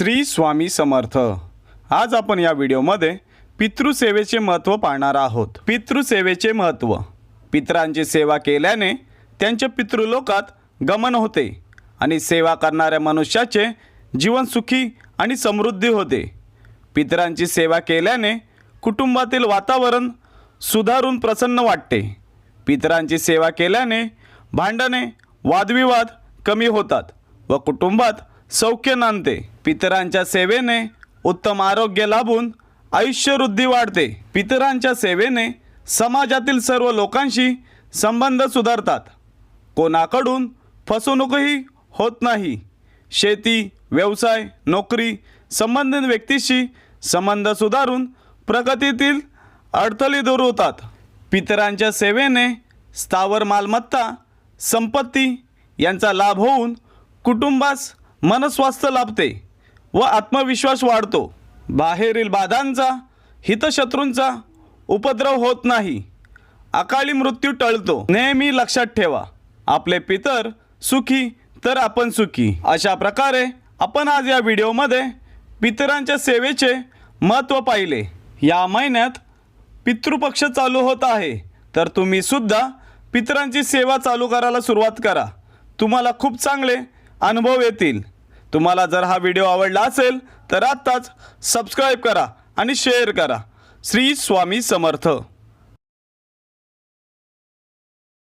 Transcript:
श्री स्वामी समर्थ. आज आपण या व्हिडिओमध्ये पितृसेवेचे महत्त्व पाहणार आहोत. पितृसेवेचे महत्त्व. पितरांची सेवा केल्याने त्यांच्या पितृलोकात गमन होते आणि सेवा करणाऱ्या मनुष्याचे जीवन सुखी आणि समृद्धी होते. पितरांची सेवा केल्याने कुटुंबातील वातावरण सुधारून प्रसन्न वाटते. पितरांची सेवा केल्याने भांडणे वादविवाद कमी होतात व कुटुंबात सौख्य नांदते. पितरांच्या सेवेने उत्तम आरोग्य लाभून आयुष्यवृद्धी वाढते. पितरांच्या सेवेने समाजातील सर्व लोकांशी संबंध सुधारतात. कोणाकडून फसवणूकही होत नाही. शेती व्यवसाय नोकरी संबंधित व्यक्तीशी संबंध सुधारून प्रगतीतील अडथळे दूर होतात. पितरांच्या सेवेने स्थावर मालमत्ता संपत्ती यांचा लाभ होऊन कुटुंबास मनस्वास्थ्य लाभते व आत्मविश्वास वाढतो. बाहेरील बाधांचा हितशत्रूंचा उपद्रव होत नाही. अकाली मृत्यू टळतो. नेहमी लक्षात ठेवा आपले पितर सुखी तर आपण सुखी. अशा प्रकारे आपण आज या व्हिडिओमध्ये पितरांच्या सेवेचे महत्त्व पाहिले. या महिन्यात पितृपक्ष चालू होत आहे. तर तुम्ही सुद्धा पितरांची सेवा चालू करायला सुरुवात करा. तुम्हाला खूप चांगले अनुभव येतील. तुम्हाला जर हा व्हिडिओ आवडला असेल तर आत्ताच सबस्क्राईब करा आणि शेअर करा. श्री स्वामी समर्थ.